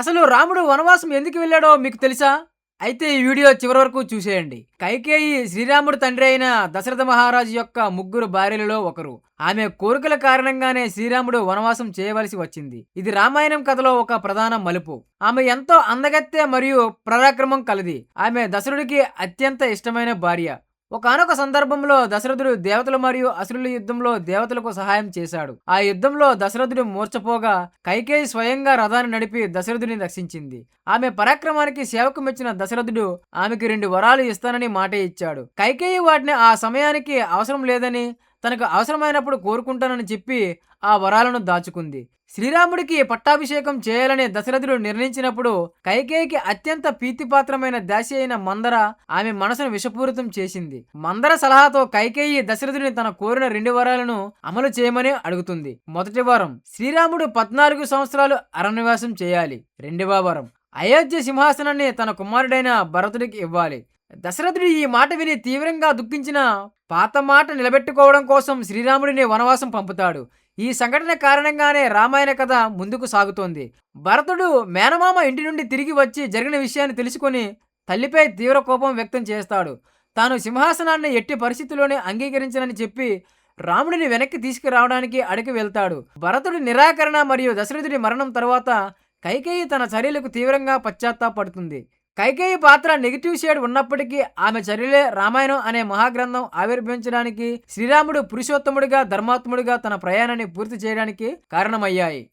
అసలు రాముడు వనవాసం ఎందుకు వెళ్ళాడో మీకు తెలుసా? అయితే ఈ వీడియో చివరి వరకు చూసేయండి. కైకేయి శ్రీరాముడు తండ్రి అయిన దశరథ మహారాజు యొక్క ముగ్గురు భార్యలలో ఒకరు. ఆమె కోరికల కారణంగానే శ్రీరాముడు వనవాసం చేయవలసి వచ్చింది. ఇది రామాయణం కథలో ఒక ప్రధాన మలుపు. ఆమె ఎంతో అందగత్తె మరియు పరాక్రమం కలది. ఆమె దశరుడికి అత్యంత ఇష్టమైన భార్య. ఒకనొక సందర్భంలో దశరథుడు దేవతలు మరియు అసురుల యుద్ధంలో దేవతలకు సహాయం చేశాడు. ఆ యుద్ధంలో దశరథుడు మూర్చపోగా కైకేయి స్వయంగా రథాన్ని నడిపి దశరథుడిని రక్షించింది ఆమె పరాక్రమానికి సేవకు మెచ్చిన దశరథుడు ఆమెకి రెండు వరాలు ఇస్తానని మాట ఇచ్చాడు. కైకేయి వాటిని ఆ సమయానికి అవసరం లేదని తనకు అవసరమైనప్పుడు కోరుకుంటానని చెప్పి ఆ వరాలను దాచుకుంది. శ్రీరాముడికి పట్టాభిషేకం చేయాలని దశరథుడు నిర్ణయించినప్పుడు కైకేయికి అత్యంత ప్రీతిపాత్రమైన దాసి అయిన మందర ఆమె మనసును విషపూరితం చేసింది. మందర సలహాతో కైకేయి దశరథుడిని తన కోరిన రెండు వరాలను అమలు చేయమని అడుగుతుంది. మొదటి వరం శ్రీరాముడు పద్నాలుగు సంవత్సరాలు అరణ్యవాసం చేయాలి. రెండవ వరం అయోధ్య సింహాసనాన్ని తన కుమారుడైన భరతుడికి ఇవ్వాలి. దశరథుడు ఈ మాట విని తీవ్రంగా దుఃఖించిన పాత మాట నిలబెట్టుకోవడం కోసం శ్రీరాముడిని వనవాసం పంపుతాడు. ఈ సంఘటన కారణంగానే రామాయణ కథ ముందుకు సాగుతోంది. భరతుడు మేనమామ ఇంటి నుండి తిరిగి వచ్చి జరిగిన విషయాన్ని తెలుసుకొని తల్లిపై తీవ్ర కోపం వ్యక్తం చేస్తాడు. తాను సింహాసనాన్ని ఎట్టి పరిస్థితుల్లోనే అంగీకరించనని చెప్పి రాముడిని వెనక్కి తీసుకురావడానికి అడిగి వెళ్తాడు. భరతుడి నిరాకరణ మరియు దశరథుడి మరణం తర్వాత కైకేయి తన చర్యలకు తీవ్రంగా పశ్చాత్తాపడుతుంది. కైకేయి పాత్ర నెగిటివ్ షేడ్ ఉన్నప్పటికీ ఆమె చర్యలే రామాయణం అనే మహాగ్రంథం ఆవిర్భవించడానికి శ్రీరాముడు పురుషోత్తముడిగా ధర్మాత్ముడిగా తన ప్రయాణాన్ని పూర్తి చేయడానికి కారణమయ్యాయి.